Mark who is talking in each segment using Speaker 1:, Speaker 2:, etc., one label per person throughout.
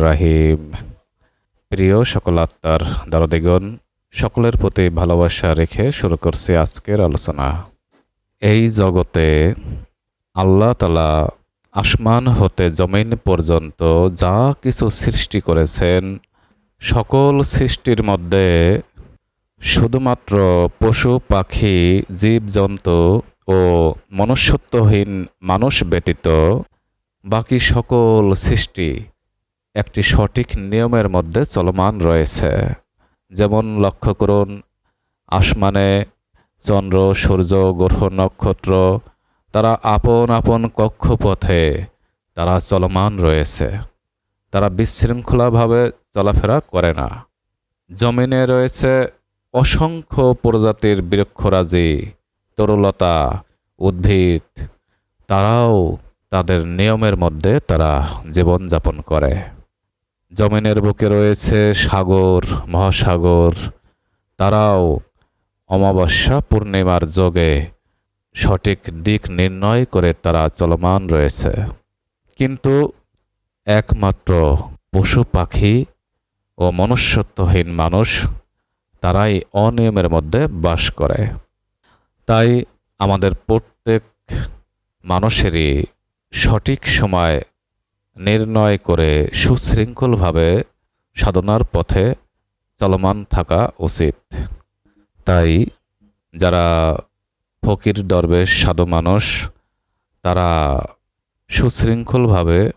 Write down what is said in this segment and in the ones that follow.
Speaker 1: রাহিম। প্রিয় সকল আত্মার দরদিগণ, সকলের প্রতি ভালোবাসা রেখে শুরু করছি আজকের আলোচনা। এই জগতে আল্লাহ তালা আসমান হতে জমিন পর্যন্ত যা কিছু সৃষ্টি করেছেন, সকল সৃষ্টির মধ্যে শুধুমাত্র পশু, পাখি, জীবজন্তু ও মনুষ্যত্বহীন মানুষ ব্যতীত বাকি সকল সৃষ্টি একটি সঠিক নিয়মের মধ্যে চলমান রয়েছে। যেমন লক্ষ্য করুন, আসমানে চন্দ্র, সূর্য, গ্রহ, নক্ষত্র, তারা আপন আপন কক্ষপথে তারা চলমান রয়েছে। তারা বিশৃঙ্খলাভাবে চলাফেরা করে না। জমিনে রয়েছে অসংখ্য প্রজাতির বৃক্ষরাজি, তরলতা, উদ্ভিদ, তারাও তাদের নিয়মের মধ্যে তারা জীবনযাপন করে। জমিনের বুকে রয়েছে সাগর, মহাসাগর। তারাও অমাবস্যা পূর্ণিমার যোগে সঠিক দিক নির্ণয় করে তারা চলমান রয়েছে। কিন্তু একমাত্র পশু পাখি ও মনুষ্যত্বহীন মানুষ তারাই অনিয়মের মধ্যে বাস করে। তাই আমাদের প্রত্যেক মানুষেরই সঠিক সময় নির্ণয় করে সুশৃঙ্খলভাবে সাধনার পথে চলমান থাকা উচিত। তাই যারা ফকির দরবেশ, সাধু মানুষ, তারা সুশৃঙ্খলভাবে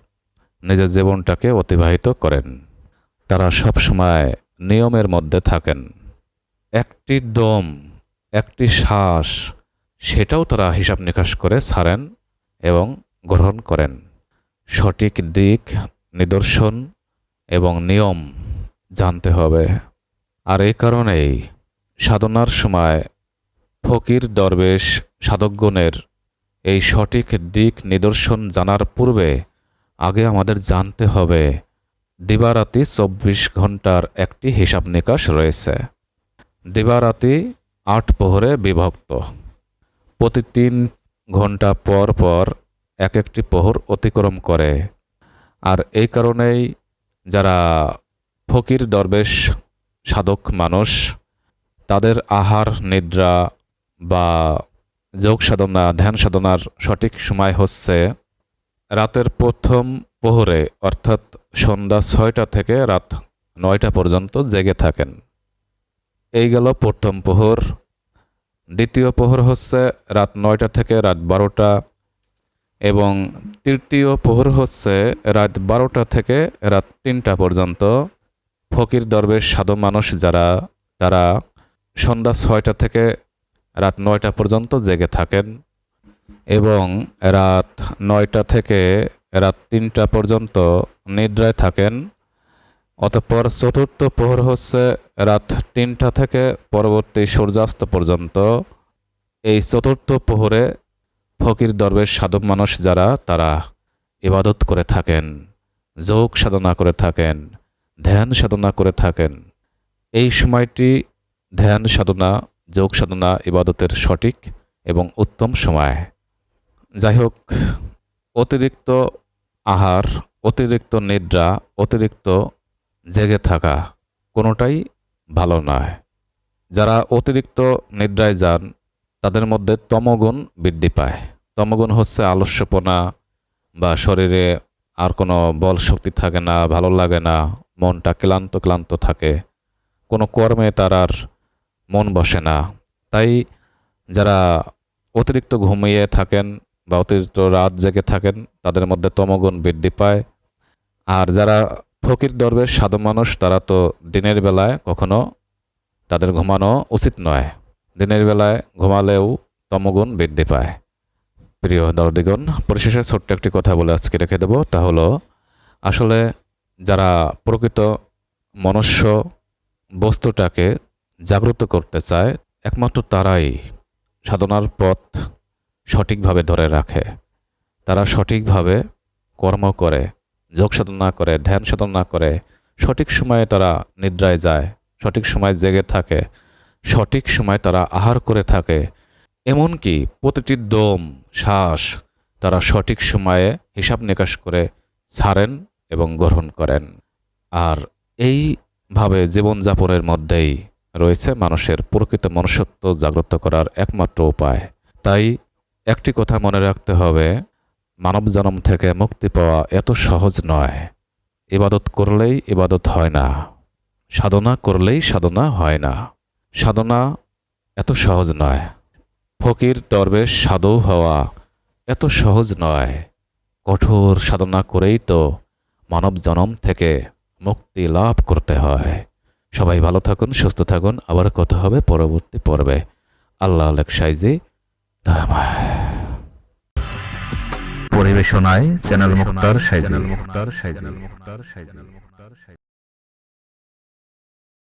Speaker 1: নিজের জীবনটাকে অতিবাহিত করেন। তারা সবসময় নিয়মের মধ্যে থাকেন। একটি দম, একটি শ্বাস, সেটাও তারা হিসাব নিকাশ করে ছাড়েন এবং গ্রহণ করেন। সঠিক দিক, নিদর্শন এবং নিয়ম জানতে হবে। আর এই কারণেই সাধনার সময় ফকির দরবেশ সাধকগণের এই সঠিক দিক, নিদর্শন জানার পূর্বে আগে আমাদের জানতে হবে, দিবারাতি চব্বিশ ঘণ্টার একটি হিসাব নিকাশ রয়েছে। দিবারাতি আট প্রহরে বিভক্ত। প্রতি তিন ঘণ্টা পর পর এক একটি প্রহর অতিক্রম করে। আর এই কারণেই যারা ফকির দরবেশ সাধক মানুষ, তাদের আহার, নিদ্রা বা যোগ সাধনা, ধ্যান সাধনার সঠিক সময় হচ্ছে রাতের প্রথম প্রহরে অর্থাৎ সন্ধ্যা ছয়টা থেকে রাত নয়টা পর্যন্ত জেগে থাকেন। এই গেল প্রথম প্রহর দ্বিতীয় প্রহর হচ্ছে রাত নয়টা থেকে রাত বারোটা এবং তৃতীয় প্রহর হচ্ছে রাত বারোটা থেকে রাত তিনটা পর্যন্ত। ফকির দরবেশ সাধু মানুষ যারা, তারা সন্ধ্যা ছয়টা থেকে রাত নয়টা পর্যন্ত জেগে থাকেন এবং রাত নয়টা থেকে রাত তিনটা পর্যন্ত নিদ্রায় থাকেন। অতঃপর চতুর্থ প্রহর হচ্ছে রাত তিনটা থেকে পরবর্তী সূর্যাস্ত পর্যন্ত এই চতুর্থ প্রহরে ফকির দরবেশ সাধক মানুষ যারা, তারা ইবাদত করে থাকেন, যোগ সাধনা করে থাকেন, ধ্যান সাধনা করে থাকেন। এই সময়টি ধ্যান সাধনা, যোগ সাধনা ইবাদতের সঠিক এবং উত্তম সময়। যাই হোক, অতিরিক্ত আহার, অতিরিক্ত নিদ্রা, অতিরিক্ত জেগে থাকা কোনোটাই ভালো নয়। যারা অতিরিক্ত নিদ্রায় যান, তাদের মধ্যে তমগুণ বৃদ্ধি পায়। তমগুণ হচ্ছে আলস্যপনা বা শরীরে আর কোনো বল শক্তি থাকে না, ভালো লাগে না, মনটা ক্লান্ত ক্লান্ত থাকে। কোনো কর্মে তার আর মন বসে না। তাই যারা অতিরিক্ত ঘুমিয়ে থাকেন বা অতিরিক্ত রাত জেগে থাকেন, তাদের মধ্যে তমগুণ বৃদ্ধি পায়। আর যারা ফকির দরবেশ, সাধু মানুষ, তারা তো দিনের বেলায় কখনো তাদের ঘুমানো উচিত নয়। দিনের বেলায় ঘুমালেও তমগুণ বৃদ্ধি পায়। প্রিয় দর্দিগণ, পরিশেষে ছোট্ট একটি কথা বলে আজকে রেখে দেব। তা হলো, আসলে যারা প্রকৃত মনুষ্য বস্তুটাকে জাগ্রত করতে চায়, একমাত্র তারাই সাধনার পথ সঠিকভাবে ধরে রাখে। তারা সঠিকভাবে কর্ম করে। যোগ সাধন না করে, ধ্যান সাধন না করে, সঠিক সময়ে তারা নিদ্রায় যায়, সঠিক সময় জেগে থাকে, সঠিক সময় তারা আহার করে থাকে। এমনকি প্রতিটি দম, শ্বাস তারা সঠিক সময়ে হিসাব নিকাশ করে ছাড়েন এবং গ্রহণ করেন। আর এইভাবে জীবনযাপনের মধ্যেই রয়েছে মানুষের প্রকৃত মনুষ্যত্ব জাগ্রত করার একমাত্র উপায়। তাই একটি কথা মনে রাখতে হবে মানব জন্ম থেকে মুক্তি পাওয়া এত সহজ নয়। ইবাদত করলেই ইবাদত হয় না। সাধনা করলেই সাধনা হয় না। সাধনা এত সহজ নয়। ফকির, দরবেশ, সাধু হওয়া এত সহজ নয়। কঠোর সাধনা করেই তো মানব জনম থেকে মুক্তি লাভ করতে হয়। সবাই ভালো থাকুন, সুস্থ থাকুন। আবার কথা হবে পরবর্তী পর্বে। আল্লাহ আলেক সাইজি, দয়াময়।
Speaker 2: পরিবেশনায় চ্যানেল মুক্তার সাইজি মুক্তার সাইজি মুক্তার সাইজি